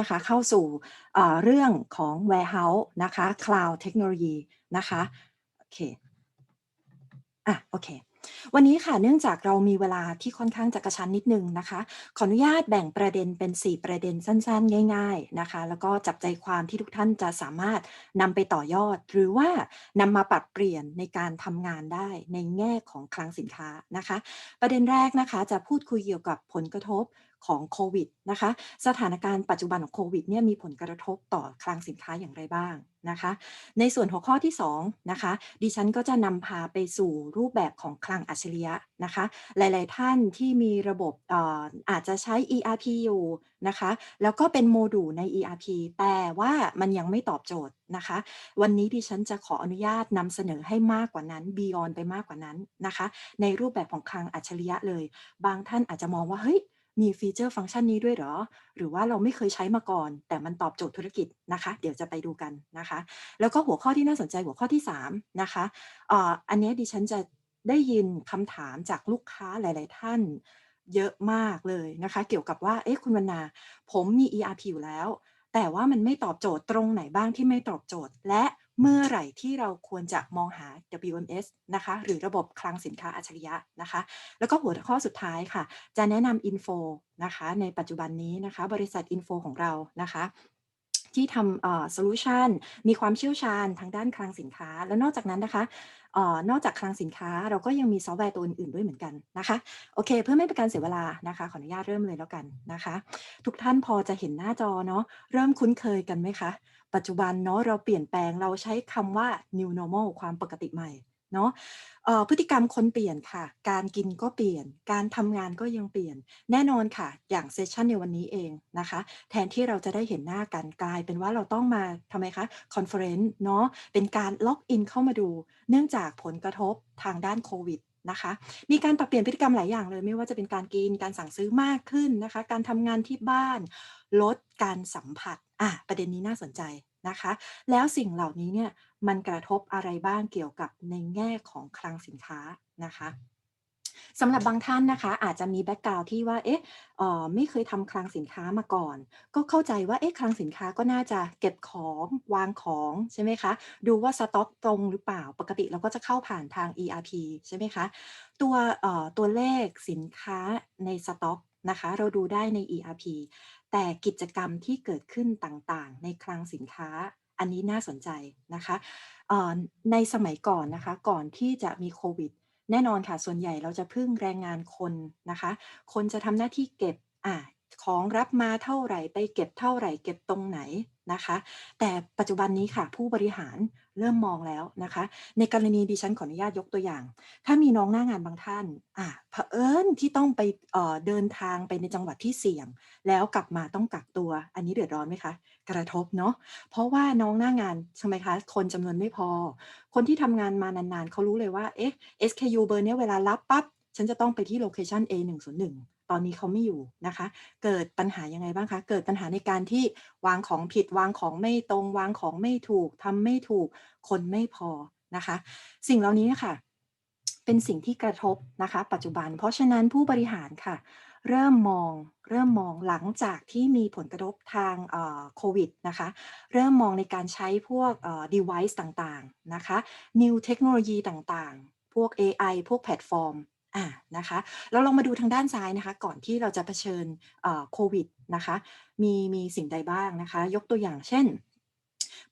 นะคะเข้าสู่เรื่องของ warehouse นะคะ cloud technology นะคะโอเคอะโอเควันนี้ค่ะเนื่องจากเรามีเวลาที่ค่อนข้างจะกระชั้นนิดนึงนะคะ ขออนุญาตแบ่งประเด็นเป็น 4 ประเด็นสั้นๆ ง่ายๆนะคะ แล้วก็จับใจความที่ทุกท่านจะสามารถนำไปต่อยอด หรือว่านำมาปรับเปลี่ยนในการทำงานได้ในแง่ของคลังสินค้านะคะ ประเด็นแรกนะคะจะพูดคุยเกี่ยวกับผลกระทบ ของโควิดนะคะ สถานการณ์ปัจจุบันของโควิดเนี่ยมีผลกระทบต่อคลังสินค้าอย่างไรบ้างนะคะ ในส่วนหัวข้อที่2นะคะ ดิฉันก็จะนำพาไปสู่รูปแบบของคลังอัจฉริยะนะคะ หลาย ๆ ท่านที่มีระบบอาอาจจะใช้ ERP อยู่นะคะ แล้วก็เป็นโมดูลใน ERP แต่ว่ามันยังไม่ตอบโจทย์นะคะ วันนี้ดิฉันจะขออนุญาตนำเสนอให้มากกว่านั้น beyond ไปมากกว่านั้นนะคะ ในรูปแบบของคลังอัจฉริยะเลย บางท่านอาจจะมองว่าเฮ้ย มีฟีเจอร์ฟังก์ชันนี้ด้วยเหรอ หรือว่าเราไม่เคยใช้มาก่อน แต่มันตอบโจทย์ธุรกิจนะคะ เดี๋ยวจะไปดูกันนะคะ แล้วก็หัวข้อที่น่าสนใจหัวข้อที่ 3 นะคะอันนี้ดิฉันจะได้ยินคำถามจากลูกค้าหลาย ๆ ท่านเยอะมากเลยนะคะ เกี่ยวกับว่าเอ๊ะคุณวรรณาผมมี ERP อยู่แล้ว แต่ว่ามันไม่ตอบโจทย์ตรงไหนบ้างที่ไม่ตอบโจทย์และ เมื่อไหร่ที่เราควรจะมองหา WMS นะคะ หรือระบบคลังสินค้าอัจฉริยะนะคะ แล้วก็หัวข้อสุดท้ายค่ะ จะแนะนำอินโฟนะคะ ในปัจจุบันนี้นะคะ บริษัทอินโฟของเรานะคะที่ทำโซลูชันมีความเชี่ยวชาญทางด้านคลังสินค้า แล้วนอกจากนั้นนะคะ ออนอกจากคลังสินค้าเราก็ยังมีซอฟต์แวร์ตัวอื่นๆด้วยเหมือนกันนะคะโอเค เพื่อไม่เป็นการเสียเวลานะคะขออนุญาตเริ่มเลยแล้วกันนะคะ ทุกท่านพอจะเห็นหน้าจอเนาะเริ่มคุ้นเคยกันไหมคะ ปัจจุบันเนาะเราเปลี่ยนแปลงเราใช้คำว่า new normal ความปกติใหม่ เนาะพฤติกรรมคนเปลี่ยนค่ะ การกินก็เปลี่ยน การทำงานก็ยังเปลี่ยน แน่นอนค่ะ อย่างเซสชันในวันนี้เองนะคะ แทนที่เราจะได้เห็นหน้ากันกลาย เป็นว่าเราต้องมาทำไมคะคอนเฟอเรนซ์เนาะ เป็นการล็อกอินเข้ามาดู เนื่องจากผลกระทบทางด้านโควิดนะคะ มีการปรับเปลี่ยนพฤติกรรมหลายอย่างเลย ไม่ว่าจะเป็นการกิน การสั่งซื้อมากขึ้นนะคะ การทำงานที่บ้าน ลดการสัมผัส อะ ประเด็นนี้น่าสนใจนะคะ แล้วสิ่งเหล่านี้เนี่ย มันกระทบอะไรบ้างเกี่ยวกับในแง่ของคลังสินค้านะคะสำหรับบางท่านนะคะ อาจจะมีแบ็กกราวที่ว่าเอ๊ะออไม่เคยทำคลังสินค้ามาก่อน ก็เข้าใจว่าเอ๊ะคลังสินค้าก็น่าจะเก็บของวางของใช่ไหมคะ ดูว่าสต็อกตรงหรือเปล่าปกติเราก็จะเข้าผ่านทาง ERP ใช่ไหมคะ ตัวตัวเลขสินค้าในสต็อกนะคะ เราดูได้ใน ERP แต่กิจกรรมที่เกิดขึ้นต่างๆ ในคลังสินค้า อันนี้น่าสนใจนะคะในสมัยก่อนนะคะก่อนที่จะมีโควิด แน่นอนค่ะส่วนใหญ่เราจะพึ่งแรงงานคนนะคะ คนจะทำหน้าที่เก็บอ่าของรับมาเท่าไหร่ไปเก็บเท่าไหร่เก็บตรงไหน นะคะ แต่ปัจจุบันนี้ค่ะ ผู้บริหารเริ่มมองแล้วนะคะ ในกรณีดิฉันขออนุญาตยกตัวอย่าง ถ้ามีน้องหน้างานบางท่านอ่าเผอิญที่ต้องไปเอ่อเดินทางไปในจังหวัดที่เสี่ยง แล้วกลับมาต้องกักตัว อันนี้เดือดร้อนไหมคะ กระทบเนาะเพราะว่าน้องหน้างานใช่ไหมคะ คนจำนวนไม่พอ คนที่ทำงานมานานๆเขารู้เลยว่าเอ๊ะ SKU เบอร์เนี้ยเวลารับปั๊บฉันจะต้องไปที่โลเคชัน A101 ตอนนี้เขาไม่อยู่นะคะ เกิดปัญหายังไงบ้างคะ เกิดปัญหาในการที่วางของผิดวางของไม่ตรงวางของไม่ถูกทำไม่ถูก คนไม่พอนะคะ สิ่งเหล่านี้ค่ะ เป็นสิ่งที่กระทบนะคะ ปัจจุบัน เพราะฉะนั้นผู้บริหารค่ะ เริ่มมอง เริ่มมองหลังจากที่มีผลกระทบทางโควิดนะคะ เริ่มมองในการใช้พวก device ต่างๆนะคะ new เทคโนโลยีต่างๆ พวก AI พวกแพลตฟอร์ม อ่านะคะเราลองมาดูทางด้านซ้ายนะคะ ก่อนที่เราจะเผชิญโควิดนะคะ มีมีสิ่งใดบ้างนะคะ ยกตัวอย่างเช่น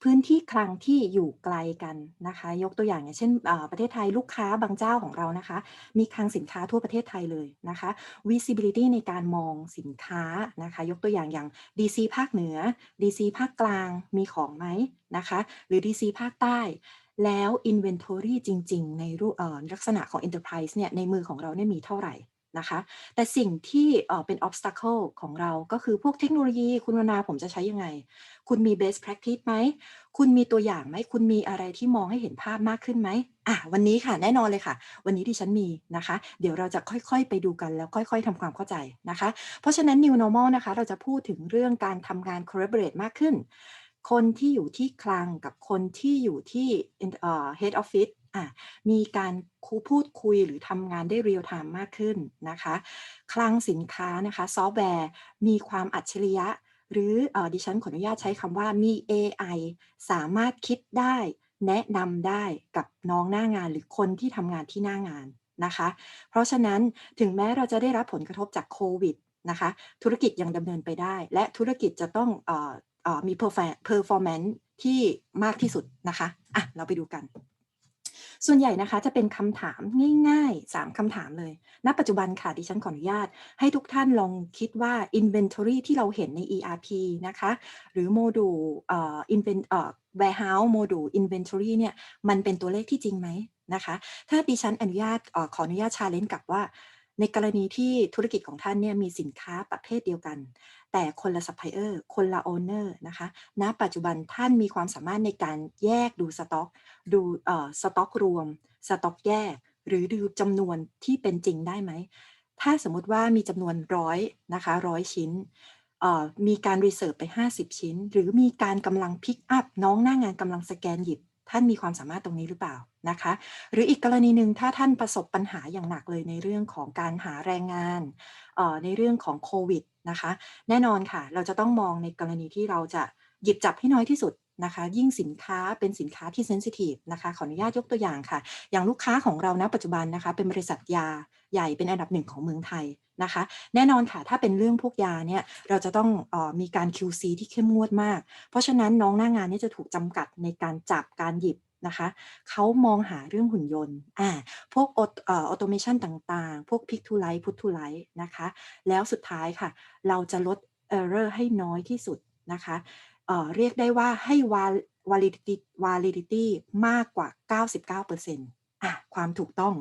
พื้นที่คลังที่อยู่ไกลกันนะคะ ยกตัวอย่างอย่างเช่นประเทศไทยลูกค้าบางเจ้าของเรานะคะ มีคลังสินค้าทั่วประเทศไทยเลยนะคะ visibility ในการมองสินค้านะคะ ยกตัวอย่างอย่าง DC ภาคเหนือ DC ภาคกลางมีของไหมนะคะ หรือ DC ภาคใต้ แล้ว Inventory จริง ๆ ในรูปลักษณะของ Enterprise เนี่ยในมือของเราเนี่ยมีเท่าไหร่นะคะ แต่สิ่งที่เป็น obstacle ของเราก็คือพวกเทคโนโลยีคุณวนาผมจะใช้ยังไง คุณมี best practice ไหม คุณมีตัวอย่างไหม คุณมีอะไรที่มองให้เห็นภาพมากขึ้นไหมอะวันนี้ค่ะแน่นอนเลยค่ะ วันนี้ที่ฉันมีนะคะ เดี๋ยวเราจะค่อยๆ ไปดูกันแล้วค่อยๆทำความเข้าใจนะคะ เพราะฉะนั้น new normal นะคะ เราจะพูดถึงเรื่องการทำงาน collaborate มากขึ้น คนที่อยู่ที่คลังกับคนที่อยู่ที่ head office อะมีการคูพูดคุยหรือทำงานได้เรียลไทม์มากขึ้นนะคะ คลังสินค้านะคะซอฟต์แวร์มีความอัจฉริยะ หรือออดิฉันขออนุญาตใช้คำว่ามี AI สามารถคิดได้ แนะนำได้กับน้องหน้างานหรือคนที่ทำงานที่หน้างานนะคะ เพราะฉะนั้นถึงแม้เราจะได้รับผลกระทบจากโควิดนะคะ ธุรกิจยังดำเนินไปได้ และธุรกิจจะต้อง เออเออมี performance ที่มากที่สุดนะคะอะเราไปดูกัน ส่วนใหญ่นะคะจะเป็นคำถามง่ายๆ 3คำถามเลย ณ ปัจจุบันค่ะดิฉันขออนุญาต ให้ทุกท่านลองคิดว่า inventory ที่เราเห็นใน ERP นะคะ หรือโมดูลเอ่อ invent เอ่อ warehouse โมดูล inventory เนี่ยมันเป็นตัวเลขที่จริงไหมนะคะ ถ้าดิฉันอนุญาตขออนุญาตชาเลนจ์กับว่า ในกรณีที่ธุรกิจของท่านเนี่ยมีสินค้าประเภทเดียวกัน แต่คนละซัพพลายเออร์คนละโอนเนอร์นะคะณปัจจุบันท่านมีความสามารถในการแยกดูสต็อก ดูเอ่อสต็อกรวม สต็อกแยก หรือดูจำนวนที่เป็นจริงได้ไหม ถ้าสมมติว่ามีจำนวนร้อยนะคะร้อยชิ้นเอ่อมีการรีเซิร์ฟไป 50 ชิ้น หรือมีการกำลังพิกอัพน้องหน้างานกำลังสแกนหยิบ ท่านมีความสามารถตรงนี้หรือเปล่านะคะ หรืออีกกรณีหนึ่งถ้าท่านประสบปัญหาอย่างหนักเลยในเรื่องของการหาแรงงานออในเรื่องของโควิดนะคะ แน่นอนค่ะ เราจะต้องมองในกรณีที่เราจะหยิบจับให้น้อยที่สุด นะคะ ยิ่งสินค้าเป็นสินค้าที่เซนซิทีฟนะคะ ขออนุญาตยกตัวอย่างค่ะ อย่างลูกค้าของเราณปัจจุบันนะคะ เป็นบริษัทยาใหญ่เป็นอันดับหนึ่งของเมืองไทยนะคะ แน่นอนค่ะ ถ้าเป็นเรื่องพวกยาเนี่ยเราจะต้องออมีการ QC ที่เข้มงวดมาก เพราะฉะนั้นน้องหน้างานนี่จะถูกจำกัดในการจับการหยิบนะคะเขามองหาเรื่องหุ่นยนต์อ่าพวกออโตเมชันต่างๆ พวก Pick to Light Put to Light นะคะ แล้วสุดท้ายค่ะ เราจะลด Error ให้น้อยที่สุดนะคะ เอ่อเรียกได้ว่าให้ validity validity มากกว่า 99%อะความถูกต้อง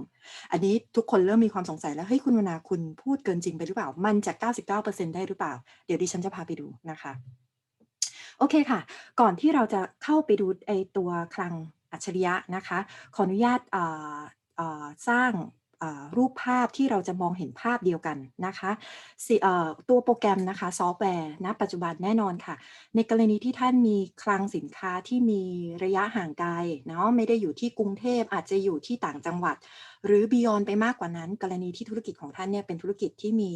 อันนี้ทุกคนเริ่มมีความสงสัยแล้ว เฮ้ย คุณวนาคุณพูดเกินจริงไปหรือเปล่า มันจะ 99%ได้หรือเปล่า เดี๋ยวดิฉันจะพาไปดูนะคะ โอเคค่ะ ก่อนที่เราจะเข้าไปดูไอตัวคลังอัจฉริยะนะคะ ขออนุญาตอ่อเอ่อสร้าง รูปภาพที่เราจะมองเห็นภาพเดียวกันนะคะตัวโปรแกรมนะคะซอฟต์แวร์ณปัจจุบันแน่นอนค่ะ ในกรณีที่ท่านมีคลังสินค้าที่มีระยะห่างไกลเนาะไม่ได้อยู่ที่กรุงเทพอาจจะอยู่ที่ต่างจังหวัด หรือ beyond ไปมากกว่านั้น กรณีที่ธุรกิจของท่านเนี่ยเป็นธุรกิจที่มี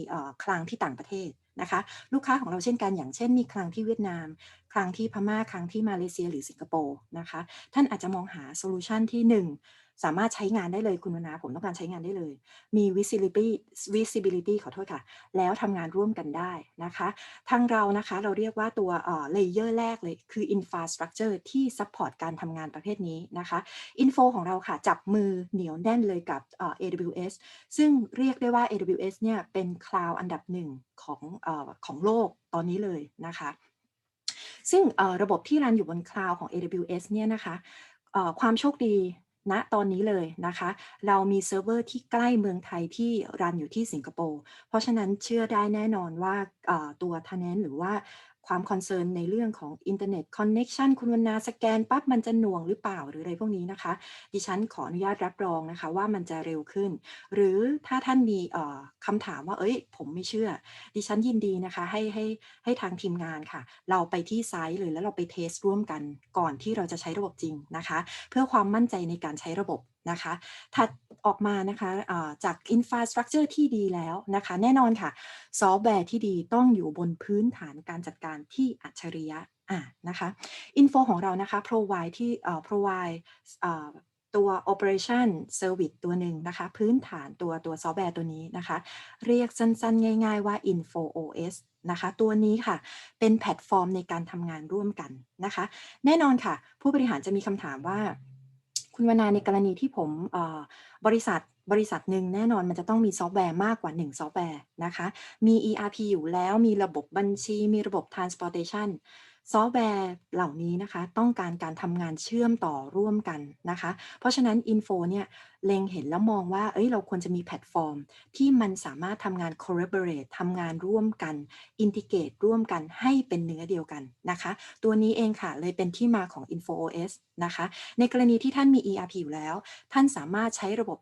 คลังที่ต่างประเทศนะคะลูกค้าของเราเช่นกันอย่างเช่นมีคลังที่เวียดนาม คลังที่พม่าคลังที่มาเลเซีย หรือสิงคโปร์นะคะท่านอาจจะมองหาโซลูชันที่ 1 สามารถใช้งานได้เลยคุณวนาผมต้องการใช้งานได้เลย มี visibility visibility ขอโทษค่ะ แล้วทำงานร่วมกันได้นะคะทางเรานะคะเราเรียกว่าตัวเอ่อ layer แรกเลยคือ infrastructure ที่ support การทำงานประเภทนี้นะคะ info ของเราค่ะจับมือเหนียวแน่นเลยกับเอ่อ AWS ซึ่งเรียกได้ว่า AWS เนี่ยเป็น cloud อันดับหนึ่งของเอ่อของโลกตอนนี้เลยนะคะซึ่งระบบที่รันอยู่บนคลาวของ AWS เนี่ยนะคะความโชคดี ณตอนนี้เลยนะคะ เรามีเซิร์ฟเวอร์ที่ใกล้เมืองไทยที่รันอยู่ที่สิงคโปร์ เพราะฉะนั้นเชื่อได้แน่นอนว่าตัว tenant หรือว่า ความคอนเซิร์นในเรื่องของอินเทอร์เน็ตคอนเน็ชันคุณวรรณาสแกนปั๊บมันจะหน่วงหรือเปล่าหรืออะไรพวกนี้นะคะ ดิฉันขออนุญาตรับรองนะคะว่ามันจะเร็วขึ้น หรือถ้าท่านมีคำถามว่าเอ้ย ผมไม่เชื่อ ดิฉันยินดีนะคะให้ให้ให้ทางทีมงานค่ะ เราไปที่ไซต์เลยแล้วเราไปเทสร่วมกันก่อนที่เราจะใช้ระบบจริงนะคะ เพื่อความมั่นใจในการใช้ระบบ นะคะถัดออกมานะคะอ่าจาก Infrastructure ที่ดีแล้วนะคะ แน่นอนค่ะ ซอฟต์แวร์ที่ดีต้องอยู่บนพื้นฐานการจัดการที่อัจฉริยะอ่านะคะอินโฟของเรานะคะ provide ที่เอ่อ provide เอ่อตัว operation service ตัวหนึ่งนะคะ พื้นฐานตัวตัวซอฟต์แวร์ตัวนี้นะคะ เรียกสั้นๆ ง่ายๆว่า Info OS นะคะตัวนี้ค่ะเป็นแพลตฟอร์มในการทำงานร่วมกันนะคะ แน่นอนค่ะ ผู้บริหารจะมีคำถามว่า คุณวนาในกรณีที่ผมบริษัทบริษัทหนึ่งแน่นอนมันจะต้องมีซอฟต์แวร์มากกว่า 1 ซอฟต์แวร์นะคะ มี ERP อยู่แล้วมีระบบบัญชี มีระบบ transportation ซอฟต์แวร์เหล่านี้นะคะ ต้องการการทำงานเชื่อมต่อร่วมกันนะคะ เพราะฉะนั้น Info เนี่ยเล็งเห็นแล้วมองว่าเอ้ยเราควรจะมีแพลตฟอร์ม ที่มันสามารถทำงาน collaborate ทำงานร่วมกัน integrate ร่วมกันให้เป็นเนื้อเดียวกันนะคะ ตัวนี้เองค่ะเลยเป็นที่มาของ InfoOS นะคะ ในกรณีที่ท่านมี ERP อยู่แล้ว ท่านสามารถใช้ระบบ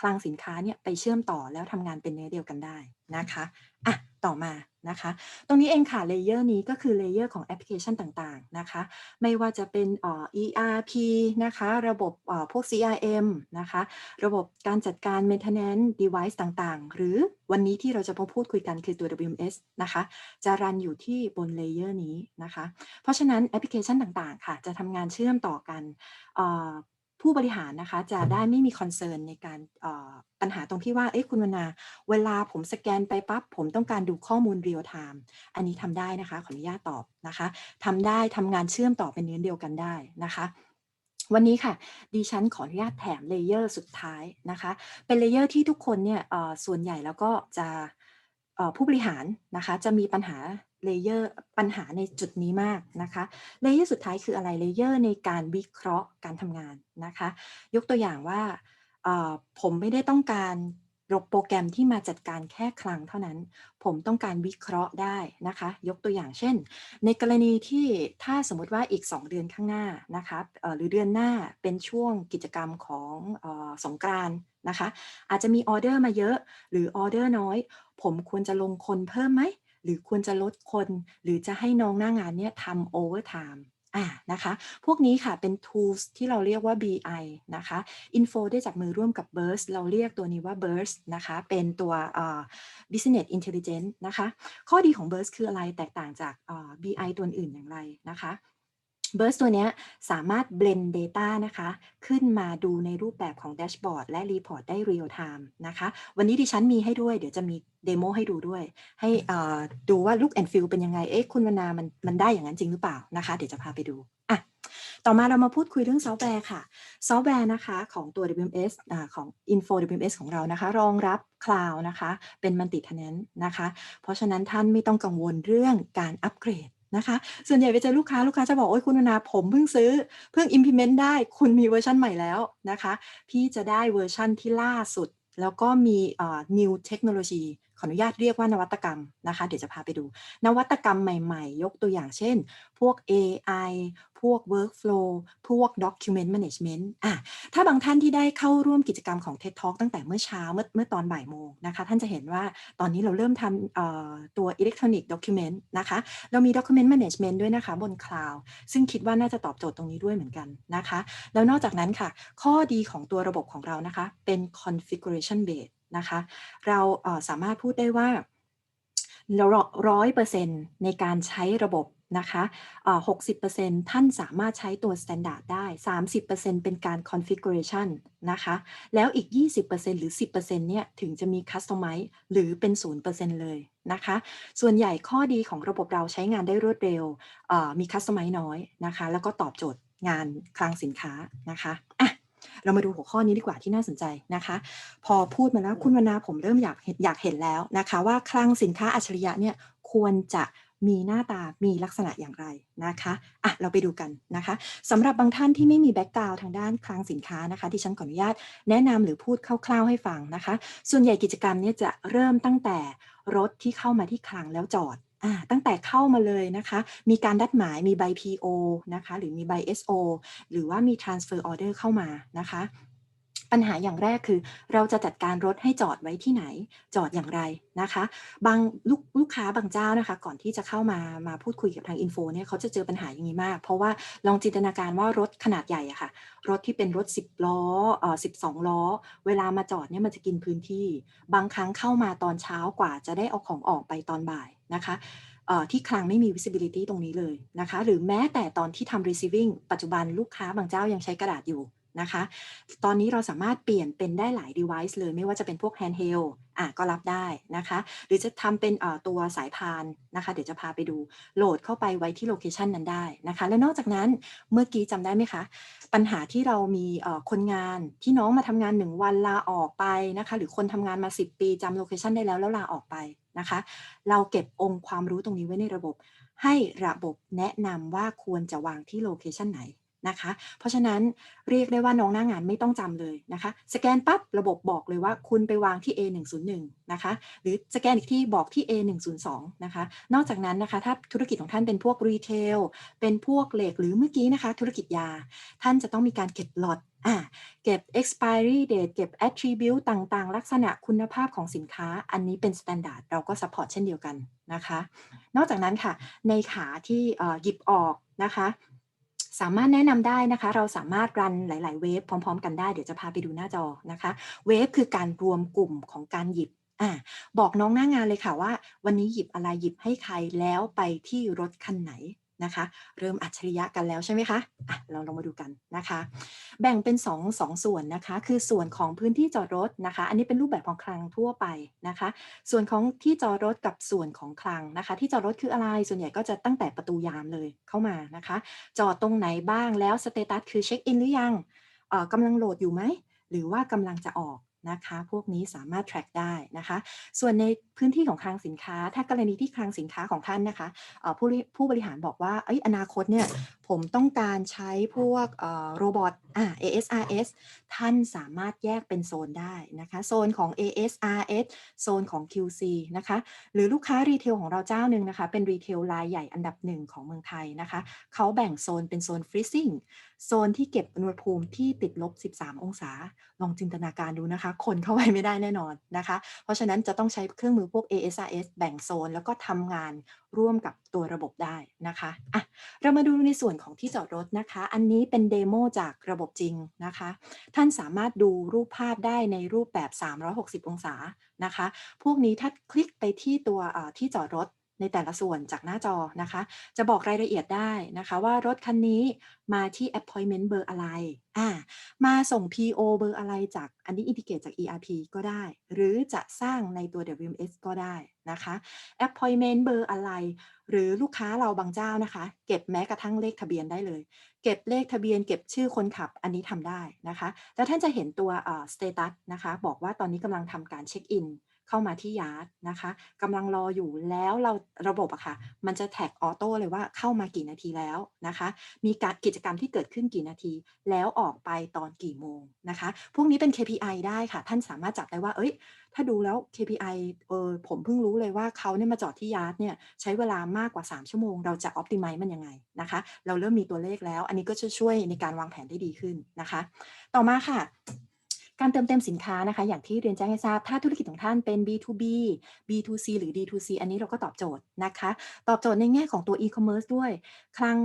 คลังสินค้าเนี่ยไปเชื่อมต่อแล้วทำงานเป็นเนื้อเดียวกันได้นะคะ อะต่อมานะคะ ตรงนี้เองค่ะเลเยอร์นี้ก็คือเลเยอร์ของแอปพลิเคชันต่างๆนะคะ ไม่ว่าจะเป็นเอ่อ ERP นะคะ ระบบอ่อพวก CRM นะคะ ระบบการจัดการ maintenance device ต่างๆ หรือวันนี้ที่เราจะมาพูดคุยกันคือตัว WMS นะคะ จะรันอยู่ที่บนเลเยอร์นี้นะคะ เพราะฉะนั้นแอปพลิเคชันต่างๆ ค่ะ จะทำงานเชื่อมต่อกันเอ่อ ผู้บริหารนะคะจะได้ไม่มีคอนเซิร์นในการปัญหาตรงที่ว่าเอ๊ะคุณวรรณาเวลาผมสแกนไปปั๊บผมต้องการดูข้อมูลเรียลไทม์อันนี้ทำได้นะคะ ขออนุญาตตอบนะคะทำได้ทำงานเชื่อมต่อเป็นเนื้อเดียวกันได้นะคะวันนี้ค่ะดิฉันขออนุญาตแถมเลเยอร์สุดท้ายนะคะ เป็นเลเยอร์ที่ทุกคนเนี่ยส่วนใหญ่แล้วก็จะผู้บริหารนะคะจะมีปัญหา เลเยอร์ปัญหาในจุดนี้มากนะคะเลเยอร์สุดท้ายคืออะไรเลเยอร์ในการวิเคราะห์การทำงานนะคะ ยกตัวอย่างว่าผมไม่ได้ต้องการโปรแกรมที่มาจัดการแค่คลังเท่านั้น ผมต้องการวิเคราะห์ได้นะคะ ยกตัวอย่างเช่น ในกรณีที่ถ้าสมมติว่าอีก 2 เดือนข้างหน้านะคะหรือเดือนหน้าเป็นช่วงกิจกรรมของออสงกรานต์นะคะ อาจจะมีออเดอร์มาเยอะ หรือออเดอร์น้อย ผมควรจะลงคนเพิ่มไหม หรือควรจะลดคน หรือจะให้น้องหน้างานเนี่ยทำโอเวอร์ไทม์อ่านะคะ พวกนี้ค่ะเป็น tools ที่เราเรียกว่า BI นะคะ Info ได้จากมือร่วมกับ Burst เราเรียกตัวนี้ว่า Burst นะคะ เป็นตัว Business Intelligence นะคะ ข้อดีของ Burst คืออะไรแตกต่างจาก BI ตัวอื่นอย่างไรนะคะ Burst ตัวนี้สามารถ blend data นะคะ ขึ้นมาดูในรูปแบบของแดชบอร์ดและ report ได้ real time นะคะ วันนี้ดิฉันมีให้ด้วย เดี๋ยวจะมีเดโมให้ดูด้วย ให้ดูว่า look and feel เป็นยังไง เอ๊ะ คุณวรรณามันมันได้อย่างนั้นจริงหรือเปล่านะคะ เดี๋ยวจะพาไปดู อะ ต่อมาเรามาพูดคุยเรื่องซอฟต์แวร์ค่ะ ซอฟต์แวร์นะคะของตัว WMS อของ Info WMS ของเรานะคะ รองรับ Cloud นะคะ เป็น Multi Tenant นะคะ เพราะฉะนั้นท่านไม่ต้องกังวลเรื่องการอัปเกรด นะคะ ส่วนใหญ่ไปเจอลูกค้าลูกค้าจะบอก โอ้ยคุณนาผมเพิ่งซื้อ เพิ่ง implement ได้คุณมีเวอร์ชันใหม่แล้วนะคะ พี่จะได้เวอร์ชันที่ล่าสุด แล้วก็มีเอ่อ new technology ขออนุญาตเรียกว่านวัตกรรมนะคะ เดี๋ยวจะพาไปดู นวัตกรรมใหม่ ๆ ยกตัวอย่างเช่น พวก AI พวก workflow พวก document management อะถ้าบางท่านที่ได้เข้าร่วมกิจกรรมของ TED Talk ตั้งแต่เมื่อเช้าเมื่อเมื่อตอนบ่ายโมงนะคะ ท่านจะเห็นว่าตอนนี้เราเริ่มทำเอ่อตัว electronic document นะคะ เรามี document management ด้วยนะคะบน cloud ซึ่งคิดว่าน่าจะตอบโจทย์ตรงนี้ด้วยเหมือนกันนะคะ แล้วนอกจากนั้นค่ะ ข้อดีของตัวระบบของเรานะคะ เป็น configuration based นะคะ เราสามารถพูดได้ว่าร้อยเปอร์เซ็นต์ในการใช้ระบบ นะคะหกสิบเปอร์เซ็นต์ท่านสามารถใช้ตัว standard ได้ 30%เป็นการ configuration นะคะ แล้วอีก 20%หรือ 10%เนี่ย ถึงจะมี customize หรือเป็น 0%เลยนะคะ ส่วนใหญ่ข้อดีของระบบเราใช้งานได้รวดเร็ว มี customize น้อยนะคะ แล้วก็ตอบโจทย์งานคลังสินค้านะคะอะเรามาดูหัวข้อนี้ดีกว่าที่น่าสนใจนะคะ พอพูดมาแล้วคุณวรรณาผมเริ่มอยากอยากเห็นแล้วนะคะ ว่าคลังสินค้าอัจฉริยะเนี่ยควรจะ มีหน้าตามีลักษณะอย่างไรนะคะอะเราไปดูกันนะคะสำหรับบางท่านที่ไม่มีแบ็กกราวทางด้านคลังสินค้านะคะที่ฉันขออนุญาตแนะนำหรือพูดคร่าวๆให้ฟังนะคะ ส่วนใหญ่กิจกรรมเนี่ยจะเริ่มตั้งแต่รถที่เข้ามาที่คลังแล้วจอดอ่าตั้งแต่เข้ามาเลยนะคะ มีการดัดหมาย มีใบ PO นะคะ หรือมีใบ SO หรือว่ามี transfer order เข้ามานะคะ ปัญหาอย่างแรกคือ เราจะจัดการรถให้จอดไว้ที่ไหน จอดอย่างไรนะคะ บางลูกลูกค้าบางเจ้านะคะ ก่อนที่จะเข้ามามาพูดคุยกับทางอินโฟเนี่ยเขาจะเจอปัญหาอย่างนี้มาก เพราะว่าลองจินตนาการว่ารถขนาดใหญ่อะค่ะ รถที่เป็นรถ 10 ล้อเอ่อ12ล้อ เวลามาจอดเนี่ยมันจะกินพื้นที่ บางครั้งเข้ามาตอนเช้ากว่าจะได้เอาของออกไปตอนบ่ายนะคะที่คลังไม่มี visibility ตรงนี้เลยนะคะ หรือแม้แต่ตอนที่ทำ receiving ปัจจุบันลูกค้าบางเจ้ายังใช้กระดาษอยู่ นะคะ ตอนนี้เราสามารถเปลี่ยนเป็นได้หลาย device เลยไม่ว่าจะเป็นพวก handheld อะก็รับได้นะคะ หรือจะทำเป็นตัวสายพานนะคะ เดี๋ยวจะพาไปดูโหลดเข้าไปไว้ที่โลเคชันนั้นได้นะคะ และนอกจากนั้นเมื่อกี้จำได้ไหมคะ ปัญหาที่เรามีคนงานที่น้องมาทำงาน 1 วันลาออกไปนะคะ หรือคนทำงานมา 10 ปีจำโลเคชันได้แล้วแล้วลาออกไปนะคะ เราเก็บองค์ความรู้ตรงนี้ไว้ในระบบ ให้ระบบแนะนำว่าควรจะวางที่โลเคชันไหน นะคะ เพราะฉะนั้นเรียกได้ว่าน้องหน้างานไม่ต้องจำเลยนะคะ สแกนปั๊บระบบบอกเลยว่าคุณไปวางที่ A101 นะคะ หรือสแกนอีกที่บอกที่ A102 นะคะ นอกจากนั้นนะคะถ้าธุรกิจของท่านเป็นพวกรีเทลเป็นพวกเหล็กหรือเมื่อกี้นะคะ ธุรกิจยา ท่านจะต้องมีการเก็บลอตอ่าเก็บ expiry date เก็บ attribute ต่างๆ ลักษณะคุณภาพของสินค้า อันนี้เป็น standard เราก็ support เช่นเดียวกันนะคะ นอกจากนั้นค่ะ ในขาที่หยิบออกนะคะ สามารถแนะนำได้นะคะ เราสามารถรันหลาย ๆ เวฟพร้อม ๆ กันได้ เดี๋ยวจะพาไปดูหน้าจอนะคะ เวฟคือการรวมกลุ่มของการหยิบอ่าบอกน้องหน้างานเลยค่ะว่า วันนี้หยิบอะไรหยิบให้ใครแล้วไปที่รถคันไหน นะคะ เริ่มอัจฉริยะกันแล้วใช่ไหมคะะเราลองมาดูกันนะคะ แบ่งเป็น2งส่วนนะคะ คือส่วนของพื้นที่จอดรถนะคะ อันนี้เป็นรูปแบบของคลังทั่วไปนะคะ ส่วนของที่จอดรถกับส่วนของคลังนะคะ ที่จอดรถคืออะไร ส่วนใหญ่ก็จะตั้งแต่ประตูยามเลยเข้ามานะคะ จอดตรงไหนบ้างแล้วสเตตัสคือเช็คอินหรือยังกำลังโหลดอยู่ไหมหรือว่ากำลังจะออก นะคะ พวกนี้สามารถ track ได้นะคะ ส่วนในพื้นที่ของคลังสินค้า ถ้ากรณีที่คลังสินค้าของท่านนะคะผู้ผู้บริหารบอกว่าเอ้ยอนาคตเนี่ย ผมต้องการใช้พวกเออโรบอทอ่า ASRS ท่านสามารถแยกเป็นโซนได้นะคะโซนของ ASRS โซนของ QC นะคะหรือลูกค้ารีเทลของเราเจ้าหนึ่งนะคะเป็นรีเทลรายใหญ่อันดับหนึ่งของเมืองไทยนะคะเขาแบ่งโซนเป็นโซนฟรีซิ่งโซนที่เก็บอุณหภูมิที่ติดลบ 13 องศา ลองจินตนาการดูนะคะ คนเข้าไปไม่ได้แน่นอนนะคะ เพราะฉะนั้นจะต้องใช้เครื่องมือพวก ASRS แบ่งโซนแล้วก็ทำงานร่วมกับตัวระบบได้นะคะอะเรามาดูในส่วนของที่จอดรถนะคะ อันนี้เป็นเดโมจากระบบจริงนะคะ ท่านสามารถดูรูปภาพได้ในรูปแบบ 360 องศานะคะ พวกนี้ถ้าคลิกไปที่ตัวที่จอดรถ ในแต่ละส่วนจากหน้าจอนะคะ จะบอกรายละเอียดได้นะคะ ว่ารถคันนี้มาที่ appointment เบอร์อะไรอ่ามาส่ง PO เบอร์อะไรจากอันนี้อินทิเกตจาก ERP ก็ได้ หรือจะสร้างในตัว WMS ก็ได้นะคะ appointment เบอร์อะไร หรือลูกค้าเราบางเจ้านะคะ เก็บแม้กระทั่งเลขทะเบียนได้เลย เก็บเลขทะเบียน เก็บชื่อคนขับอันนี้ทำได้นะคะ แล้วท่านจะเห็นตัวเอ่อ status นะคะ บอกว่าตอนนี้กำลังทำการเช็คอิน เข้ามาที่ยาร์ดนะคะกำลังรออยู่แล้วเราระบบอะค่ะ มันจะแท็กออโต้เลยว่าเข้ามากี่นาทีแล้วนะคะ มีการกิจกรรมที่เกิดขึ้นกี่นาที แล้วออกไปตอนกี่โมงนะคะ พวกนี้เป็น KPI ได้ค่ะ ท่านสามารถจับได้ว่า เอ้ย ถ้าดูแล้ว KPI เออผมเพิ่งรู้เลยว่าเขาเนี่ยมาจอดที่ยาร์ดเนี่ยใช้เวลามากกว่า 3 ชั่วโมง เราจะ optimize มันยังไงนะคะ เราเริ่มมีตัวเลขแล้ว อันนี้ก็จะช่วยในการวางแผนได้ดีขึ้นนะคะ ต่อมาค่ะ การเติมเต็มสินค้านะคะ อย่างที่เรียนแจ้งให้ทราบ ถ้าธุรกิจของท่านเป็น B2B B2C หรือ D2C อันนี้เราก็ตอบโจทย์นะคะ ตอบโจทย์ในแง่ของตัว e-commerce ด้วย คลัง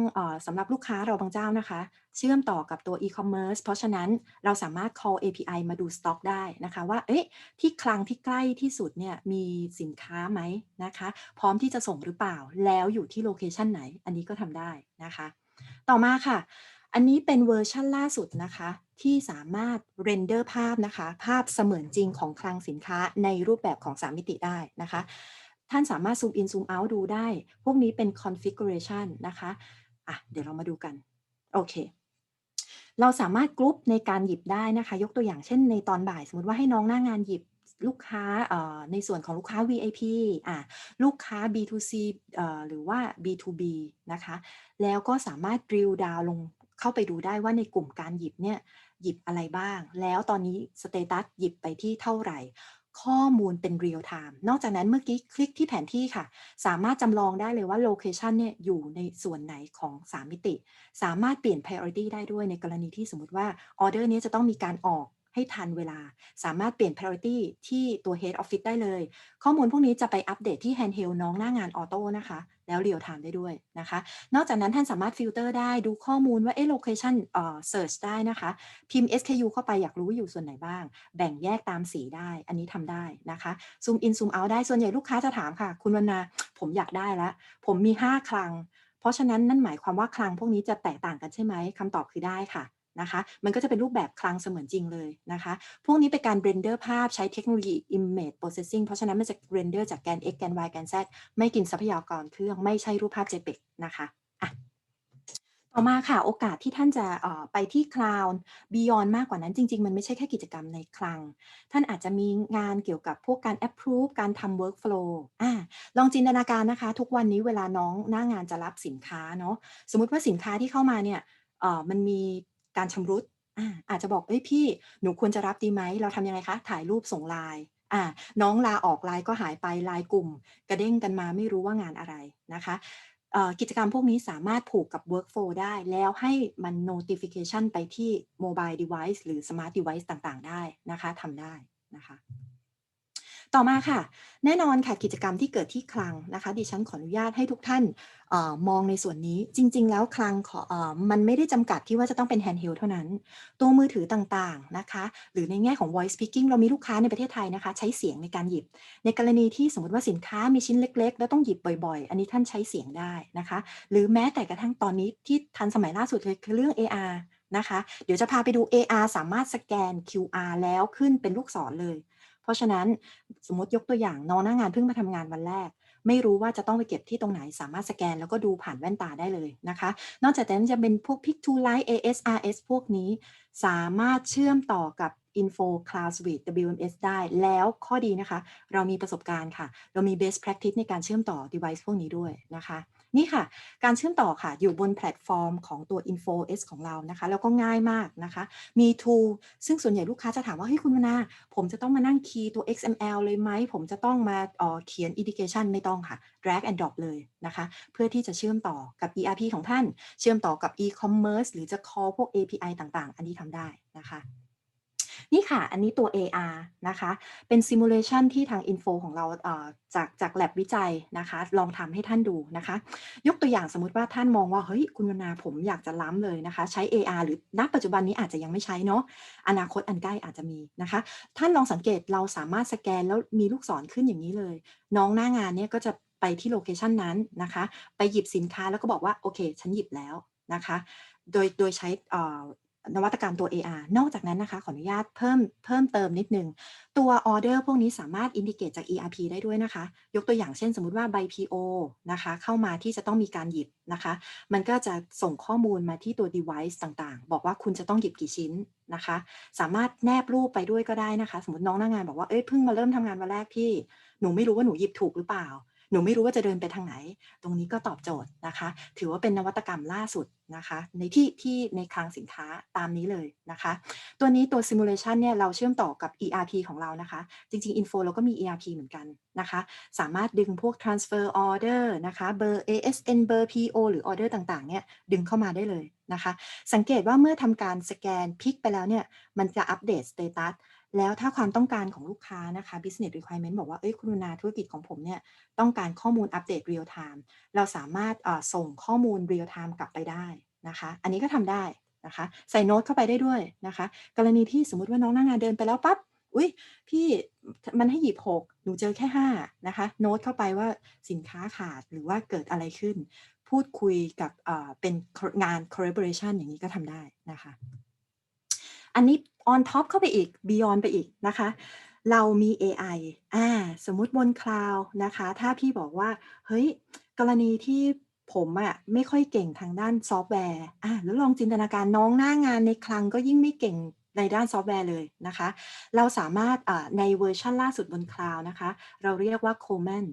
สำหรับลูกค้าเราบางเจ้านะคะ เชื่อมต่อกับตัว e-commerce เพราะฉะนั้นเราสามารถ call API มาดูสต็อกได้นะคะ ว่าเอ๊ะที่คลังที่ใกล้ที่สุดเนี่ยมีสินค้าไหมนะคะ พร้อมที่จะส่งหรือเปล่าแล้วอยู่ที่โลเคชันไหน อันนี้ก็ทำได้นะคะ ต่อมาค่ะอันนี้เป็นเวอร์ชันล่าสุดนะคะ ที่สามารถเรนเดอร์ภาพนะคะ ภาพเสมือนจริงของคลังสินค้าในรูปแบบของ 3 มิติได้นะคะ ท่านสามารถซูมอินซูมเอาท์ดูได้ พวกนี้เป็น configuration นะคะอะเดี๋ยวเรามาดูกัน โอเค เราสามารถกรุ๊ปในการหยิบได้นะคะ ยกตัวอย่างเช่นในตอนบ่าย สมมติว่าให้น้องหน้างานหยิบลูกค้าในส่วนของลูกค้า VIP อะลูกค้า B2C หรือว่า B2B นะคะ แล้วก็สามารถ drill down ลง เข้าไปดูได้ว่าในกลุ่มการหยิบเนี่ยหยิบอะไรบ้าง แล้วตอนนี้สเตตัสหยิบไปที่เท่าไหร่ ข้อมูลเป็นเรียลไทม์นอกจากนั้นเมื่อกี้คลิกที่แผนที่ค่ะ สามารถจำลองได้เลยว่าโลเคชันเนี่ยอยู่ในส่วนไหนของ 3 มิติ สามารถเปลี่ยน priority ได้ด้วยในกรณีที่สมมติว่าออเดอร์นี้จะต้องมีการออก ให้ทันเวลา สามารถเปลี่ยน priority ที่ตัว head office ได้เลย ข้อมูลพวกนี้จะไปอัปเดตที่ handheld น้องหน้างานออโต้นะคะ แล้ว real time ได้ด้วยนะคะ นอกจากนั้นท่านสามารถฟิลเตอร์ได้ดูข้อมูลว่าเอ๊ะ location เอ่อ search ได้นะคะ พิมพ์ SKU เข้าไปอยากรู้อยู่ส่วนไหนบ้าง แบ่งแยกตามสีได้ อันนี้ทำได้นะคะซูมอินซูมเอาได้ส่วนใหญ่ลูกค้าจะถามค่ะ คุณวรรณาผมอยากได้ล้วผมมี 5 คลัง เพราะฉะนั้นนั่นหมายความว่าคลังพวกนี้จะแตกต่างกันใช่ไหมคำตอบคือได้ค่ะ นะคะ มันก็จะเป็นรูปแบบคลังเสมือนจริงเลยนะคะ พวกนี้เป็นการเรนเดอร์ภาพใช้เทคโนโลยี image processing เพราะฉะนั้นมันจะเรนเดอร์จากแกน x แกน y แกน z ไม่กินทรัพยากรเครื่องไม่ใช่รูปภาพ JPEG นะคะอะต่อมาค่ะ โอกาสที่ท่านจะไปที่ Cloud Beyond มากกว่านั้นจริง ๆ มันไม่ใช่แค่กิจกรรมในคลัง ท่านอาจจะมีงานเกี่ยวกับพวกการ approve การทำ workflow อ่าลองจินตนาการนะคะ ทุกวันนี้เวลาน้องหน้างานจะรับสินค้าเนาะสมมุติว่าสินค้าที่เข้ามาเนี่ยมันมี การชำรุดอาอาจจะบอกเอ้ยพี่หนูควรจะรับดีไหมเราทำยังไงคะถ่ายรูปส่ง LINE อาน้องลาออกไลน์ก็หายไปไลน์กลุ่ม กระเด้งกันมาไม่รู้ว่างานอะไรนะคะกิจกรรมพวกนี้สามารถผูกกับ Workflow ได้แล้วให้มัน Notification ไปที่ Mobile Device หรือ Smart Device ต่างๆ ได้นะคะทำได้นะคะ ต่อมาค่ะ แน่นอนค่ะกิจกรรมที่เกิดที่คลังนะคะ ดิฉันขออนุญาตให้ทุกท่านออมองในส่วนนี้จริง ๆ แล้วคลังขอออมันไม่ได้จำกัดที่ว่าจะต้องเป็น handheld เท่านั้น ตัวมือถือต่างๆนะคะ หรือในแง่ของ voice speaking เรามีลูกค้าในประเทศไทยนะคะ ใช้เสียงในการหยิบ ในกรณีที่สมมติว่าสินค้ามีชิ้นเล็ก ๆ แล้วต้องหยิบบ่อย ๆ อันนี้ท่านใช้เสียงได้นะคะ หรือแม้แต่กระทั่งตอนนี้ที่ทันสมัยล่าสุดเลยคือเรื่อง AR นะคะ เดี๋ยวจะพาไปดู AR สามารถสแกน QR แล้วขึ้นเป็นลูกศรเลย เพราะฉะนั้นสมมติยกตัวอย่างน้องหน้างานเพิ่งมาทำงานวันแรก ไม่รู้ว่าจะต้องไปเก็บที่ตรงไหนสามารถสแกนแล้วก็ดูผ่านแว่นตาได้เลยนะคะ นอกจากนั้นจะเป็นพวก Pick to Light ASRS พวกนี้สามารถเชื่อมต่อกับ Info Cloud Suite WMS ได้ แล้วข้อดีนะคะ เรามีประสบการณ์ค่ะ เรามี best practice ในการเชื่อมต่อ device พวกนี้ด้วยนะคะ นี่ค่ะ การเชื่อมต่อค่ะ อยู่บนแพลตฟอร์มของตัว Info S ของเรานะคะ แล้วก็ง่ายมากนะคะ มี tool ซึ่งส่วนใหญ่ลูกค้าจะถามว่า เฮ้ยคุณวนา ผมจะต้องมานั่งคีย์ตัว XML เลยไหม ผมจะต้องมาเออเขียน indication ไม่ต้องค่ะ drag and drop เลยนะคะ เพื่อที่จะเชื่อมต่อกับ ERP ของท่าน เชื่อมต่อกับ e-commerce หรือจะ call พวก API ต่างๆ อันนี้ทำได้นะคะ นี่ค่ะ อันนี้ตัว AR นะคะ เป็น simulation ที่ทาง Info ของเราเจากจาก lab วิจัยนะคะ ลองทำให้ท่านดูนะคะ ยกตัวอย่างสมมติว่าท่านมองว่า เฮ้ย คุณวนาผมอยากจะล้ำเลยนะคะ ใช้ AR หรือณปัจจุบันนี้อาจจะยังไม่ใช้เนาะอนาคตอันใกล้อาจจะมีนะคะ ท่านลองสังเกตเราสามารถสแกนแล้วมีลูกศรขึ้นอย่างนี้เลย น้องหน้างานเนี่ยก็จะไปที่โลเคชันนั้นนะคะ ไปหยิบสินค้าแล้วก็บอกว่าโอเค ฉันหยิบแล้วนะคะ โดยโดยใช้ นวัตกรรมตัว AR นอกจากนั้นนะคะ ขออนุญาตเพิ่มเพิ่มเติมนิดนึง ตัวออเดอร์พวกนี้สามารถอินดิเกตจาก ERP ได้ด้วยนะคะ ยกตัวอย่างเช่นสมมุติว่าใบ PO นะคะ เข้ามาที่จะต้องมีการหยิบนะคะ มันก็จะส่งข้อมูลมาที่ตัว device ต่างๆ บอกว่าคุณจะต้องหยิบกี่ชิ้นนะคะ สามารถแนบรูปไปด้วยก็ได้นะคะ สมมติน้องหน้างานบอกว่าเอ้ยเพิ่งมาเริ่มทำงานวันแรกพี่ หนูไม่รู้ว่าหนูหยิบถูกหรือเปล่า หนูไม่รู้ว่าจะเดินไปทางไหน ตรงนี้ก็ตอบโจทย์นะคะ ถือว่าเป็นนวัตกรรมล่าสุดนะคะ ในที่ที่ในคลังสินค้าตามนี้เลยนะคะ ตัวนี้ตัว simulation เนี่ยเราเชื่อมต่อกับ ERP ของเรานะคะ จริงๆ Info เราก็มี ERP เหมือนกันนะคะ สามารถดึงพวก transfer order นะคะเบอร์ ASN เบอร์ PO หรือ order ต่างๆ เนี่ยดึงเข้ามาได้เลยนะคะ สังเกตว่าเมื่อทำการสแกนพิกไปแล้วเนี่ย มันจะอัปเดต status แล้วถ้าความต้องการของลูกค้านะคะ business requirement บอกว่า เอ้ยคุณนาธุรกิจของผมเนี่ย ต้องการข้อมูลอัปเดต real time เราสามารถส่งข้อมูล real time กลับไปได้นะคะ อันนี้ก็ทำได้นะคะ ใส่โน้ตเข้าไปได้ด้วยนะคะ กรณีที่สมมติว่าน้องหน้างานเดินไปแล้วปั๊บอุ้ยพี่มันให้หยิบ6หนูเจอแค่5นะคะ โน้ตเข้าไปว่าสินค้าขาดหรือว่าเกิดอะไรขึ้น พูดคุยกับเป็นงาน collaboration อย่างนี้ก็ทำได้นะคะ อันนี้ on top เข้าไปอีก beyond ไปอีกนะคะ เรามี AI อ่าสมมุติบนคลาวนะคะ ถ้าพี่บอกว่า เฮ้ย กรณีที่ผมอะไม่ค่อยเก่งทางด้านซอฟต์แวร์อ่าแล้วลองจินตนาการน้องหน้างานในคลังก็ยิ่งไม่เก่งในด้านซอฟต์แวร์เลยนะคะ เราสามารถในเวอร์ชันล่าสุดบนคลาวนะคะ เราเรียกว่า Coleman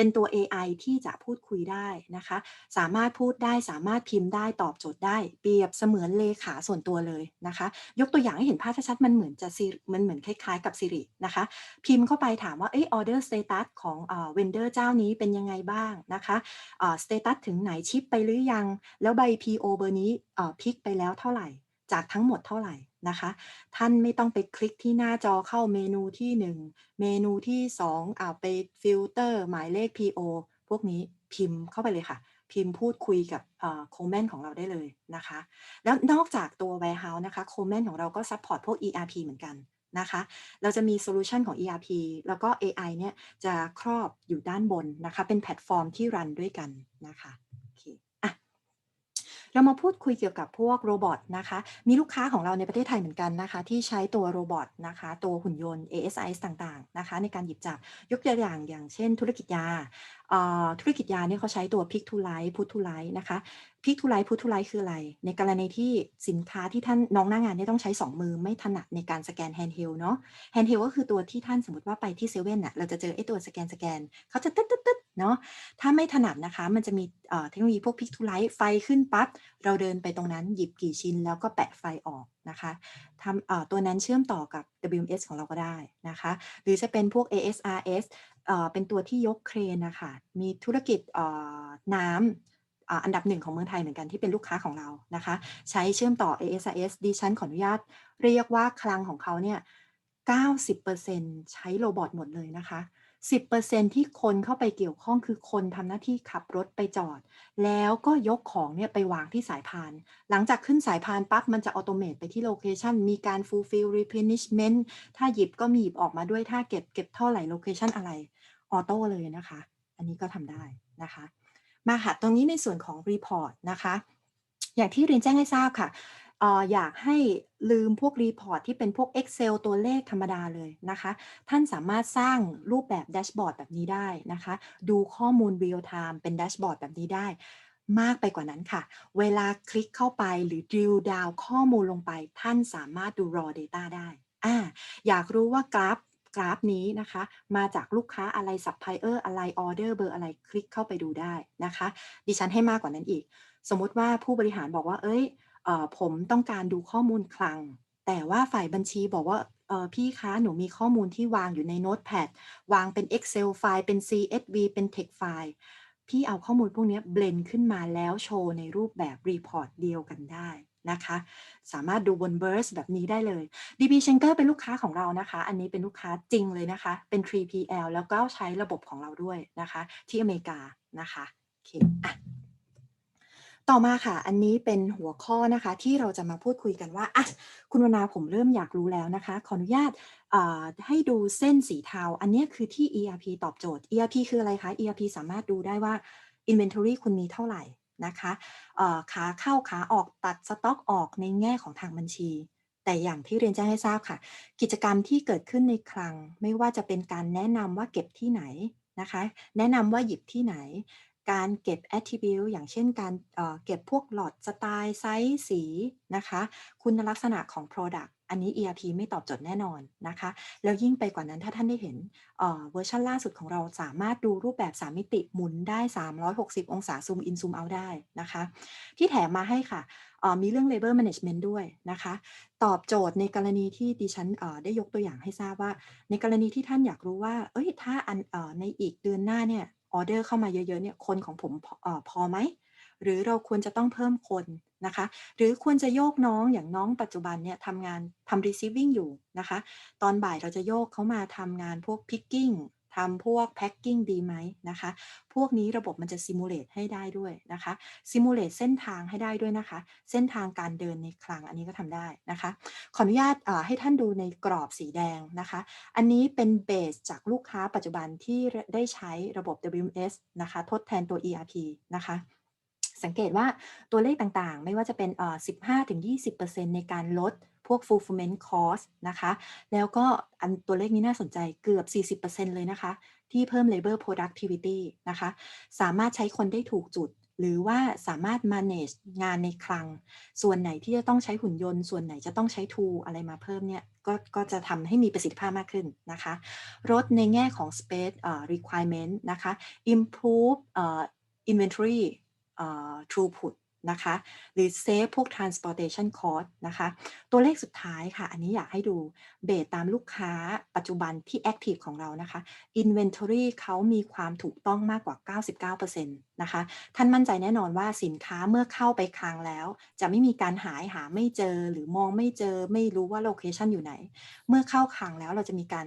เป็นตัว AI ที่จะพูดคุยได้นะคะ สามารถพูดได้สามารถพิมพ์ได้ตอบโจทย์ได้ เปรียบเสมือนเลขาส่วนตัวเลยนะคะ ยกตัวอย่างให้เห็นภาพชัดๆมันเหมือนจะมันเหมือนคล้ายๆกับ Siri นะคะ พิมพ์เข้าไปถามว่าเอ้ย order status ของเอ่อ vendor เจ้านี้เป็นยังไงบ้างนะคะสเอ่อ status ถึงไหนชิปไปหรือยัง แล้วใบ PO เบอร์นี้พิกไปแล้วเท่าไหร่ จากทั้งหมดเท่าไหร่ นะคะ ท่านไม่ต้องไปคลิกที่หน้าจอเข้าเมนูที่ 1 เมนูที่2อ่าไปฟิลเตอร์หมายเลข PO พวกนี้พิมพ์เข้าไปเลยค่ะ พิมพ์พูดคุยกับโคเมนของเราได้เลยนะคะ แล้วนอกจากตัว Warehouse นะคะโคเมนของเราก็ซัพพอร์ตพวก ERP เหมือนกันนะคะ เราจะมีโซลูชันของ ERP แล้วก็ AI เนี่ยจะครอบอยู่ด้านบนนะคะ เป็นแพลตฟอร์มที่รันด้วยกันนะคะ เรามาพูดคุยเกี่ยวกับพวกโรบอทนะคะ มีลูกค้าของเราในประเทศไทยเหมือนกันนะคะ ที่ใช้ตัวโรบอทนะคะ ตัวหุ่นยนต์ ASIS ต่างๆนะคะ ในการหยิบจับยกตัวอย่างอย่างเช่น ธุรกิจยา ธุรกิจยาเนี่ยเขาใช้ตัว Pick to Light Put to Light นะคะ Pick to Light Put to Light คืออะไร ในกรณีที่สินค้าที่ท่านน้องหน้างานเนี่ยต้องใช้ 2 มือไม่ถนัดในการสแกน handheld เนาะ handheld ก็คือตัวที่ท่านสมมติว่าไปที่เซเว่นน่ะเราจะเจอไอ้ตัวสแกนสแกนเขาจะตึ๊ดตึ๊ดตึ๊ดเนาะถ้าไม่ถนัดนะคะ มันจะมีเทคโนโลยีพวก Pick to Light ไฟขึ้นปั๊บ เราเดินไปตรงนั้นหยิบกี่ชิ้นแล้วก็แปะไฟออกนะคะทำตัวนั้นเชื่อมต่อกับ WMS ของเราก็ได้นะคะ หรือจะเป็นพวก ASRS เป็นตัวที่ยกเครนนะคะมีธุรกิจน้ำอ่าอันดับหนึ่งของเมืองไทยเหมือนกันที่เป็นลูกค้าของเรานะคะ ใช้เชื่อมต่อ ASRS ดิฉันขออนุญาต เรียกว่าคลังของเขาเนี่ย 90%ใช้โรบอทหมดเลยนะคะ10%ที่คนเข้าไปเกี่ยวข้องคือคนทำหน้าที่ขับรถไปจอด แล้วก็ยกของเนี่ยไปวางที่สายพาน หลังจากขึ้นสายพานปั๊บมันจะอัตโนมัติไปที่โลเคชันมีการ fulfill replenishment ถ้าหยิบก็มีหยิบออกมาด้วยถ้าเก็บเก็บเท่าไหร่โลเคชันอะไร ออโต้เลยนะคะ อันนี้ก็ทำได้นะคะ มาค่ะ ตรงนี้ในส่วนของ report นะคะ อย่างที่เรียนแจ้งให้ทราบค่ะอออยากให้ลืมพวกรีพอร์ตที่เป็นพวก Excel ตัวเลขธรรมดาเลยนะคะ ท่านสามารถสร้างรูปแบบแดชบอร์ดแบบนี้ได้นะคะ ดูข้อมูล real time เป็นแดชบอร์ดแบบนี้ได้ มากไปกว่านั้นค่ะ เวลาคลิกเข้าไปหรือ drill down ข้อมูลลงไป ท่านสามารถดู raw data ได้อ่าอยากรู้ว่ากราฟ กราฟนี้นะคะ มาจากลูกค้าอะไร supplier ออร์อะไรออเดอร์เบอร์อะไรคลิกเข้าไปดูได้นะคะ ดิฉันให้มากกว่านั้นอีก สมมติว่าผู้บริหารบอกว่า เอ้ยออผมต้องการดูข้อมูลคลัง แต่ว่าฝ่ายบัญชีบอกว่าพี่คะหนูมีข้อมูลที่วางอยู่ใน Notepad วางเป็น Excel ไฟล์เป็น CSV เป็น Text ไฟล์พี่เอาข้อมูลพวกนี้เบลนขึ้นมาแล้วโชว์ในรูปแบบรีพอร์ตเดียวกันได้ นะคะ สามารถดูบน Burst แบบนี้ได้เลย DB Schenker เป็นลูกค้าของเรานะคะ อันนี้เป็นลูกค้าจริงเลยนะคะ เป็น 3PL แล้วก็ใช้ระบบของเราด้วยนะคะ ที่อเมริกานะคะโอเคอะต่อมาค่ะ อันนี้เป็นหัวข้อนะคะที่เราจะมาพูดคุยกันว่าอะคุณวนาผมเริ่มอยากรู้แล้วนะคะ ขออนุญาตให้ดูเส้นสีเทา อันนี้คือที่ ERP ตอบโจทย์ ERP คืออะไรคะ ERP สามารถดูได้ว่า Inventory คุณมีเท่าไหร่ นะคะขาเข้าขาออกตัดสต็อกออกในแง่ของทางบัญชี แต่อย่างที่เรียนแจ้งให้ทราบค่ะ กิจกรรมที่เกิดขึ้นในคลัง ไม่ว่าจะเป็นการแนะนำว่าเก็บที่ไหนนะคะ แนะนำว่าหยิบที่ไหน การเก็บ attribute อย่างเช่นการเอ่อเก็บพวกหลอดสไตล์ไซส์สีนะคะ คุณลักษณะของ Product อันนี้ ERP ไม่ตอบโจทย์แน่นอนนะคะ แล้วยิ่งไปกว่านั้นถ้าท่านได้เห็นเวอร์ชันล่าสุดของเราสามารถดูรูปแบบ 3 มิติหมุนได้ 360 องศาซูมอินซูมเอาได้นะคะ ที่แถมมาให้ค่ะมีเรื่อง labor management ด้วยนะคะ ตอบโจทย์ในกรณีที่ดิฉันได้ยกตัวอย่างให้ทราบว่า ในกรณีที่ท่านอยากรู้ว่า เอ้ยถ้าอันอในอีกเดือนหน้าเนี่ยออเดอร์เข้ามาเยอะๆเนี่ยคนของผมพอเอ่อพอไหมหรือเราควรจะต้องเพิ่มคน นะคะ หรือควรจะโยกน้องอย่างน้องปัจจุบันเนี่ยทำงานทำ receiving อยู่นะคะ ตอนบ่ายเราจะโยกเขามาทำงานพวก picking ทำพวก packing ดีไหมนะคะ พวกนี้ระบบมันจะ simulate ให้ได้ด้วยนะคะ simulate เส้นทางให้ได้ด้วยนะคะ เส้นทางการเดินในคลังอันนี้ก็ทำได้นะคะ ขออนุญาตให้ท่านดูในกรอบสีแดงนะคะ อันนี้เป็นเบสจากลูกค้าปัจจุบันที่ได้ใช้ระบบ WMS นะคะ ทดแทนตัว ERP นะคะ สังเกตว่าตัวเลขต่างๆ ไม่ว่าจะเป็นเอ่อ15-20%ในการลดพวก fulfillment cost นะคะ แล้วก็อันตัวเลขนี้น่าสนใจเกือบ 40%เลยนะคะ ที่เพิ่ม labor productivity นะคะ สามารถใช้คนได้ถูกจุด หรือว่าสามารถ manage งานในคลัง ส่วนไหนที่จะต้องใช้หุ่นยนต์ ส่วนไหนจะต้องใช้ tool อะไรมาเพิ่มเนี่ยก็ก็จะทำให้มีประสิทธิภาพมากขึ้นนะคะลดในแง่ของ space เอ่อ requirement นะคะ improve เอ่อ inventory throughput นะคะหรือ save พวก transportation cost นะคะ ตัวเลขสุดท้ายค่ะ อันนี้อยากให้ดูเบสตามลูกค้าปัจจุบันที่ active ของเรานะคะ inventory เขามีความถูกต้องมากกว่า 99%นะคะ ท่านมั่นใจแน่นอนว่าสินค้าเมื่อเข้าไปคลังแล้ว จะไม่มีการหายหาไม่เจอหรือมองไม่เจอไม่รู้ว่าโลเคชันอยู่ไหน เมื่อเข้าคลังแล้วเราจะมีการ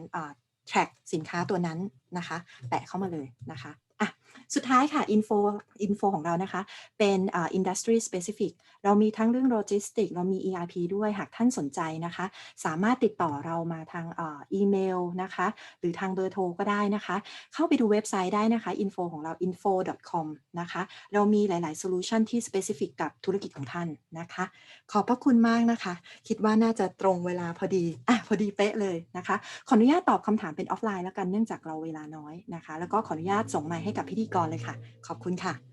track สินค้าตัวนั้นนะคะ แปะเข้ามาเลยนะคะอะ สุดท้ายค่ะ info info ของเรานะคะ เป็นอ่า industry specific เรามีทั้งเรื่อง logistic เรามี ERP ด้วยหากท่านสนใจนะคะ สามารถติดต่อเรามาทางอีเมลนะคะ หรือทางเบอร์โทรก็ได้นะคะ เข้าไปดูเว็บไซต์ได้นะคะ info ของเรา info.com นะคะ เรามีหลายๆ solution ที่ specific กับธุรกิจของท่านนะคะ ขอบพระคุณมากนะคะ คิดว่าน่าจะตรงเวลาพอดีอะพอดีเป๊ะเลยนะคะ ขออนุญาตตอบคำถามเป็นออฟไลน์แล้วกันเนื่องจากเราเวลาน้อยนะคะ แล้วก็ขออนุญาตส่งไมค์ให้กับพิธีธีกรเลยค่ะ ขอบคุณค่ะ